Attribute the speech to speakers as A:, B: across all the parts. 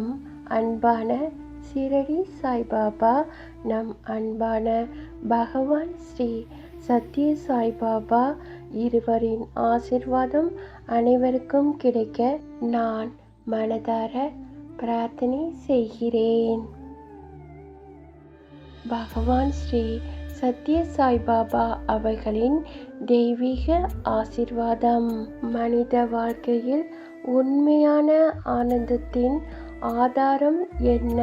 A: நம் அன்பான சிரடி சாய்பாபா நம் அன்பான பகவான் ஸ்ரீ சத்ய சாய்பாபா இருவரின் ஆசிர்வாதம் அனைவருக்கும் கிடைக்க நான் மனதார பிரார்த்தனை செய்கிறேன். பகவான் ஸ்ரீ சத்ய சாய்பாபா அவர்களின் தெய்வீக ஆசிர்வாதம் மனித வாழ்க்கையில் உண்மையான ஆனந்தத்தின் ஆதாரம் என்ன?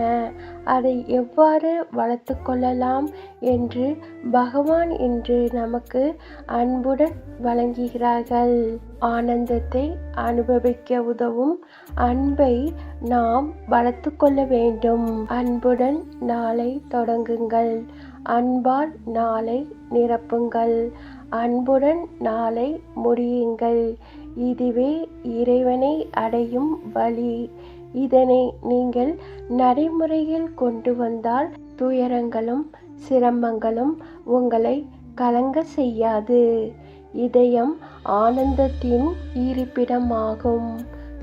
A: அதை எவ்வாறு வளர்த்து கொள்ளலாம் என்று பகவான் இன்று நமக்கு அன்புடன் வழங்குகிறார்கள். ஆனந்தத்தை அனுபவிக்க உதவும் அன்பை நாம் வளர்த்து கொள்ள வேண்டும். அன்புடன் நாளை தொடங்குங்கள். அன்பால் நாளை நிரப்புங்கள். அன்புடன் நாளை முடியுங்கள். இதுவே இறைவனை அடையும் வழி. இதனை நீங்கள் நடைமுறையில் கொண்டு வந்தால் துயரங்களும் சிரமங்களும் உங்களை கலங்க செய்யாது. இதயம் ஆனந்தத்தின் இருப்பிடமாகும்.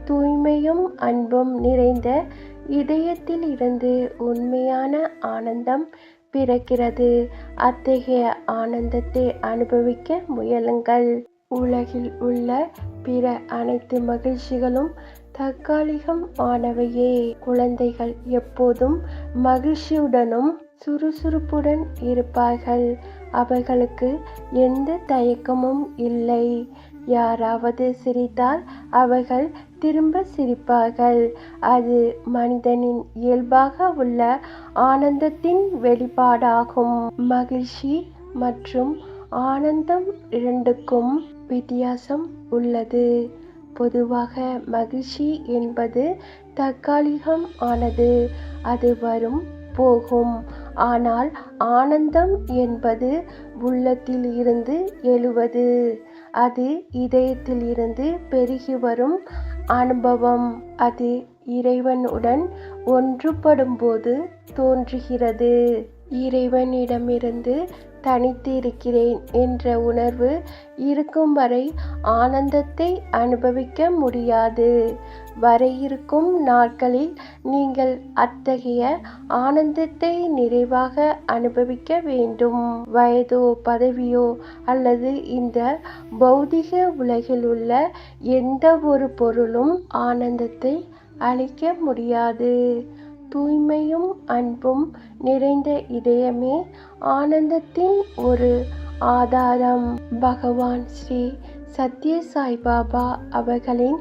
A: தூய்மையும் அன்பும் நிறைந்த இதயத்தில் இருந்து உண்மையான ஆனந்தம் பிறக்கிறது. அத்தகைய ஆனந்தத்தை அனுபவிக்க முயலுங்கள். உலகில் உள்ள பிற அனைத்து மகிழ்ச்சிகளும் தற்காலிகம் ஆனவையே. குழந்தைகள் எப்போதும் மகிழ்ச்சியுடனும் சுறுசுறுப்புடன் இருப்பார்கள். அவர்களுக்கு எந்த தயக்கமும் இல்லை. யாராவது சிரித்தால் அவர்கள் திரும்ப சிரிப்பார்கள். அது மனிதனின் இயல்பாக உள்ள ஆனந்தத்தின் வெளிப்பாடாகும். மகிழ்ச்சி மற்றும் ஆனந்தம் இரண்டுக்கும் வித்தியாசம் உள்ளது. பொதுவாக மகிழ்ச்சி என்பது தற்காலிகம் ஆனது. அது வரும் போகும். ஆனால் ஆனந்தம் என்பது உள்ளத்தில் இருந்து எழுவது. அது இதயத்தில் இருந்து பெருகி வரும் அனுபவம். அது இறைவனுடன் ஒன்றுபடும்போது தோன்றுகிறது. இறைவனிடமிருந்து தனித்து இருக்கிறேன் என்ற உணர்வு இருக்கும் வரை ஆனந்தத்தை அனுபவிக்க முடியாது. வர இருக்கும் நாட்களில் நீங்கள் அத்தகைய ஆனந்தத்தை நிறைவாக அனுபவிக்க வேண்டும். வயதோ பதவியோ அல்லது இந்த பௌதிக உலகில் உள்ள எந்த ஒரு பொருளும் ஆனந்தத்தை அளிக்க முடியாது. தூய்மையும் அன்பும் நிறைந்த இதயமே ஆனந்தத்தின் ஒரு ஆதாரம். பகவான் ஸ்ரீ சத்ய சாய்பாபா அவர்களின்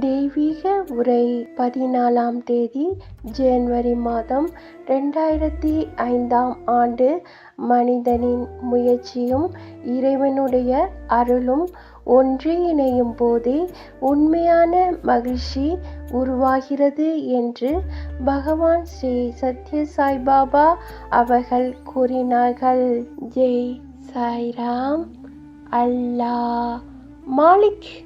A: தெய்வீக உரை பதினாலாம் தேதி ஜனவரி மாதம் ரெண்டாயிரத்தி ஐந்தாம் ஆண்டு மனிதனின் முயற்சியும் இறைவனுடைய அருளும் ஒன்று இணையும் போதே உண்மையான மகிழ்ச்சி உருவாகிறது என்று பகவான் ஸ்ரீ சத்ய சாய்பாபா அவர்கள் கூறினார்கள். ஜெய் சாய்ராம். அல்லாஹ். Malik